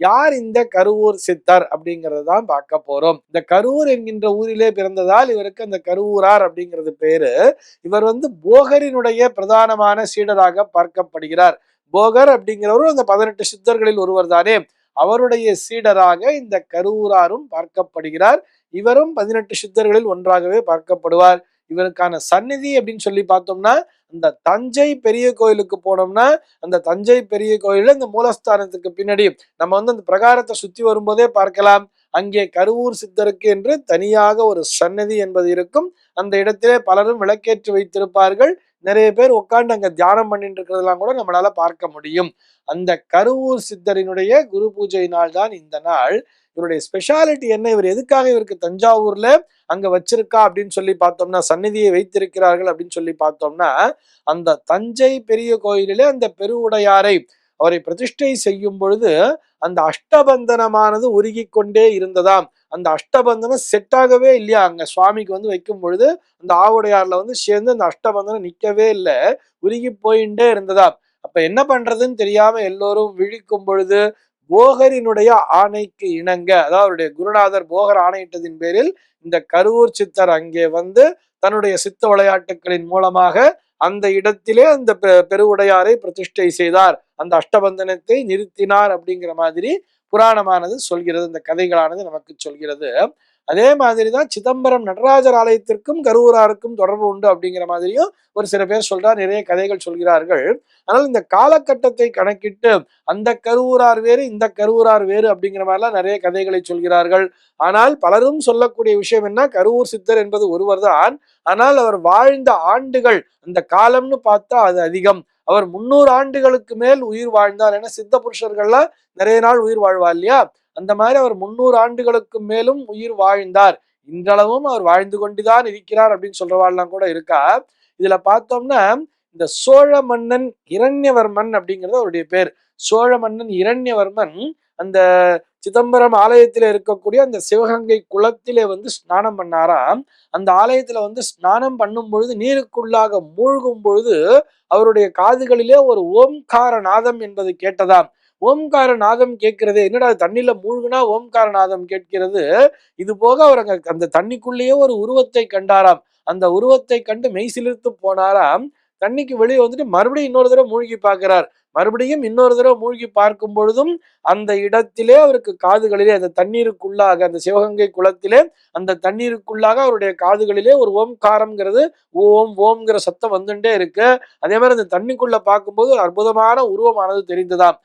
யார் இந்த கருவூர் சித்தர் அப்படிங்கிறத தான் பார்க்க போறோம். இந்த கருவூர் என்கின்ற ஊரிலே பிறந்ததால் இவருக்கு அந்த கருவூரார் அப்படிங்கிறது பேரு. இவர் வந்து போகரினுடைய பிரதானமான சீடராக பார்க்கப்படுகிறார். போகர் அப்படிங்கிறவரும் அந்த பதினெட்டு சித்தர்களில் ஒருவர் தானே அவருடைய சீடராக இந்த கருவூராரும் பார்க்கப்படுகிறார். இவரும் பதினெட்டு சித்தர்களில் ஒன்றாகவே பார்க்கப்படுவார். இவருக்கான சந்நிதி அப்படின்னு சொல்லி பார்த்தோம்னா இந்த தஞ்சை பெரிய கோயிலுக்கு போனோம்னா அந்த தஞ்சை பெரிய கோயில இந்த மூலஸ்தானத்துக்கு பின்னாடி நம்ம வந்து அந்த பிரகாரத்தை சுத்தி வரும்போதே பார்க்கலாம். அங்கே கருவூர் சித்தருக்கு என்று தனியாக ஒரு சன்னதி என்பது இருக்கும். அந்த இடத்திலே பலரும் விளக்கேற்றி வைத்திருப்பார்கள். நிறைய பேர் உட்காந்து அங்க தியானம் பண்ணிட்டு இருக்கிறதெல்லாம் கூட நம்மளால பார்க்க முடியும். அந்த கருவூர் சித்தரினுடைய குரு பூஜை நாள் தான் இந்த நாள். இவருடைய ஸ்பெஷாலிட்டி என்ன? இவர் எதுக்காக இவருக்கு தஞ்சாவூர்ல அங்க வச்சிருக்கா அப்படின்னு சொல்லி பார்த்தோம்னா சந்நிதியை வைத்திருக்கிறார்கள் அப்படின்னு சொல்லி பார்த்தோம்னா அந்த தஞ்சை பெரிய கோயிலிலே அந்த பெருவுடையாரை அவரை பிரதிஷ்டை செய்யும் பொழுது அந்த அஷ்டபந்தனமானது உருகி கொண்டே இருந்ததாம். அந்த அஷ்டபந்தனம் செட் ஆகவே இல்லையா? அங்க சுவாமிக்கு வந்து வைக்கும் பொழுது அந்த ஆவுடையார்ல வந்து சேர்ந்து அந்த அஷ்டபந்தனம் நிக்கவே இல்லை. உருகி போயிட்டே இருந்ததாம். அப்ப என்ன பண்றதுன்னு தெரியாம எல்லோரும் விழிக்கும் பொழுது போகரினுடைய ஆணைக்கு இணங்க அதாவது அவருடைய குருநாதர் போகர் ஆணையிட்டதின் பேரில் இந்த கருவூர் சித்தர் அங்கே வந்து தன்னுடைய சித்த விளையாட்டுகளின் மூலமாக அந்த இடத்திலே அந்த பெ- பெருவுடையாரை பிரதிஷ்டை செய்தார். அந்த அஷ்டபந்தனத்தை நிறுத்தினார் அப்படிங்கிற மாதிரி புராணமானது சொல்கிறது. இந்த கதைகளானது நமக்கு சொல்கிறது. அதே மாதிரி தான் சிதம்பரம் நடராஜர் ஆலயத்திற்கும் கருவூராருக்கும் தொடர்பு உண்டு அப்படிங்கிற மாதிரியும் ஒரு சில பேர் சொல்றார் நிறைய கதைகள் சொல்கிறார்கள். ஆனால் இந்த காலகட்டத்தை கணக்கிட்டு அந்த கருவூரார் வேறு இந்த கருவூரார் வேறு அப்படிங்கிற மாதிரிலாம் நிறைய கதைகளை சொல்கிறார்கள். ஆனால் பலரும் சொல்லக்கூடிய விஷயம் என்ன? கருவூர் சித்தர் என்பது ஒருவர் தான் ஆனால் அவர் வாழ்ந்த ஆண்டுகள் அந்த காலம்னு பார்த்தா அது அதிகம். அவர் முன்னூறு ஆண்டுகளுக்கு மேல் உயிர் வாழ்ந்தார் ஏன்னா சித்த புருஷர்கள்லாம் நிறைய நாள் உயிர் வாழ்வா இல்லையா? அந்த மாதிரி அவர் முன்னூறு ஆண்டுகளுக்கு மேலும் உயிர் வாழ்ந்தார். இன்றளவும் அவர் வாழ்ந்து கொண்டுதான் இருக்கிறார் அப்படின்னு சொல்றவாள்லாம் கூட இருக்கா? இதுல பார்த்தோம்னா இந்த சோழ மன்னன் இரண்யவர்மன் அப்படிங்கிறது அவருடைய பேர். சோழ மன்னன் இரண்யவர்மன் அந்த சிதம்பரம் ஆலயத்தில் இருக்கக்கூடிய அந்த சிவகங்கை குளத்திலே வந்து ஸ்நானம் பண்ணாராம் அந்த ஆலயத்துல வந்து ஸ்நானம் பண்ணும் பொழுது நீருக்குள்ளாக மூழ்கும் பொழுது அவருடைய காதுகளிலே ஒரு ஓம்கார நாதம் என்பது கேட்டதாம். ஓம்கார நாதம் கேட்கிறது. என்னடா அது தண்ணியில மூழ்குனா ஓம்கார நாதம் கேட்கிறது? இது போக அவர் அங்க அந்த தண்ணிக்குள்ளேயே ஒரு உருவத்தை கண்டாராம். அந்த உருவத்தை கண்டு மெய் சிலிர்த்து போனாராம். தண்ணிக்கு வெளியே வந்துட்டு மறுபடியும் இன்னொரு தடவை மூழ்கி பார்க்கிறார். மறுபடியும் இன்னொரு தடவை மூழ்கி பார்க்கும் பொழுதும் அந்த இடத்திலே அவருக்கு காதுகளிலே அந்த தண்ணீருக்குள்ளாக அந்த சிவகங்கை குளத்திலே அந்த தண்ணீருக்குள்ளாக அவருடைய காதுகளிலே ஒரு ஓம்காரம்ங்கிறது ஓம் ஓம்ங்கிற சத்தம் வந்துட்டே இருக்கு. அதே மாதிரி அந்த தண்ணிக்குள்ள பார்க்கும்போது ஒரு அற்புதமான உருவமானது தெரிந்ததாம்.